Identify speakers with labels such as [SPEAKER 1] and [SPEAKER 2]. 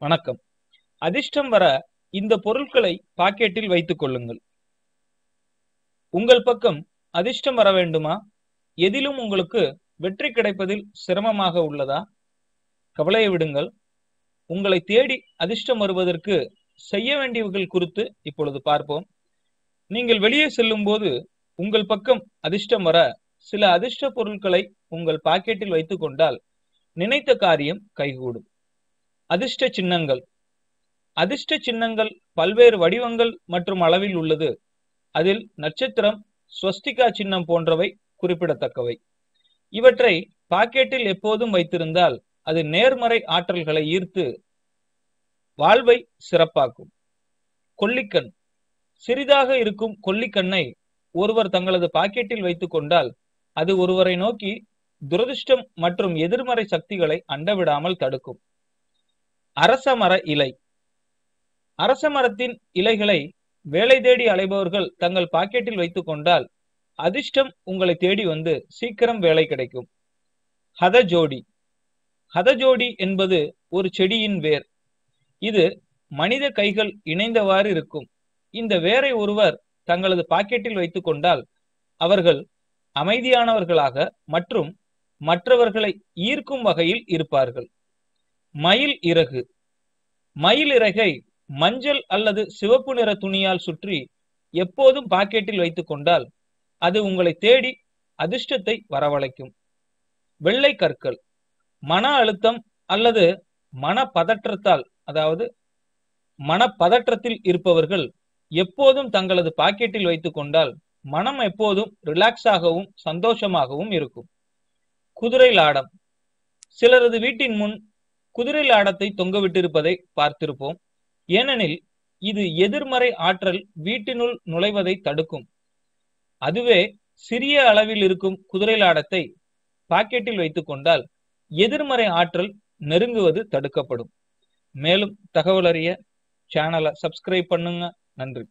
[SPEAKER 1] வணக்கம். அதிர்ஷ்டம் வர இந்த பொருட்களை பாக்கெட்டில் வைத்துக் கொள்ளுங்கள். உங்கள் பக்கம் அதிர்ஷ்டம் வர வேண்டுமா? எதிலும் உங்களுக்கு வெற்றி கிடைப்பதில் சிரமமாக உள்ளதா? கவலையை விடுங்கள். உங்களை தேடி அதிர்ஷ்டம் வருவதற்கு செய்ய வேண்டியவர்கள் குறித்து இப்பொழுது பார்ப்போம். நீங்கள் வெளியே செல்லும் போது உங்கள் பக்கம் அதிர்ஷ்டம் வர சில அதிர்ஷ்ட பொருட்களை உங்கள் பாக்கெட்டில் வைத்துக் கொண்டால் நினைத்த காரியம் கைகூடும். அதிர்ஷ்ட சின்னங்கள். அதிர்ஷ்ட சின்னங்கள் பல்வேறு வடிவங்கள் மற்றும் அளவில் உள்ளது. அதில் நட்சத்திரம் ஸ்வஸ்திகா சின்னம் போன்றவை குறிப்பிடத்தக்கவை. இவற்றை பாக்கெட்டில் எப்போதும் வைத்திருந்தால் அது நேர்மறை ஆற்றல்களை ஈர்த்து வாழ்வை சிறப்பாக்கும். கொல்லிக்கண். சிறிதாக இருக்கும் கொல்லிக்கண்ணை ஒருவர் தங்களது பாக்கெட்டில் வைத்துக் கொண்டால் அது ஒருவரை நோக்கி துரதிர்ஷ்டம் மற்றும் எதிர்மறை சக்திகளை அண்டவிடாமல் தடுக்கும். அரச மர இலை. அரச மரத்தின் இலைகளை வேலை தேடி அலைபவர்கள் தங்கள் பாக்கெட்டில் வைத்துக் கொண்டால் அதிர்ஷ்டம் உங்களை தேடி வந்து சீக்கிரம் வேலை கிடைக்கும். ஹதஜோடி ஹதஜோடி என்பது ஒரு செடியின் வேர். இது மனித கைகள் இணைந்தவாறு இருக்கும். இந்த வேரை ஒருவர் தங்களது பாக்கெட்டில் வைத்துக் கொண்டால் அவர்கள் அமைதியானவர்களாக மற்றும் மற்றவர்களை ஈர்க்கும் வகையில் இருப்பார்கள். மயில் இறகு. மயில் இறகை மஞ்சள் அல்லது சிவப்பு நிற துணியால் சுற்றி எப்போதும் பாக்கெட்டில் வைத்துக் கொண்டால் அது உங்களை தேடி அதிர்ஷ்டத்தை வரவழைக்கும். வெள்ளை கற்கள் மன அழுத்தம் அல்லது மன பதற்றத்தால் அதாவது மனப்பதற்றத்தில் இருப்பவர்கள் எப்போதும் தங்களது பாக்கெட்டில் வைத்துக் கொண்டால் மனம் எப்போதும் ரிலாக்ஸாகவும் சந்தோஷமாகவும் இருக்கும். குதிரை லாடம் சிலரது வீட்டின் முன் குதிரை லாடத்தை தொங்கவிட்டிருப்பதை பார்த்திருப்போம். ஏனெனில் இது எதிர்மறை ஆற்றல் வீட்டினுள் நுழைவதை தடுக்கும். அதுவே சிறிய அளவில் இருக்கும் குதிரை லாடத்தை பாக்கெட்டில் வைத்துக் கொண்டால் எதிர்மறை ஆற்றல் நெருங்குவது தடுக்கப்படும். மேலும் தகவல் அறிய சேனலை சப்ஸ்கிரைப் பண்ணுங்க. நன்றி.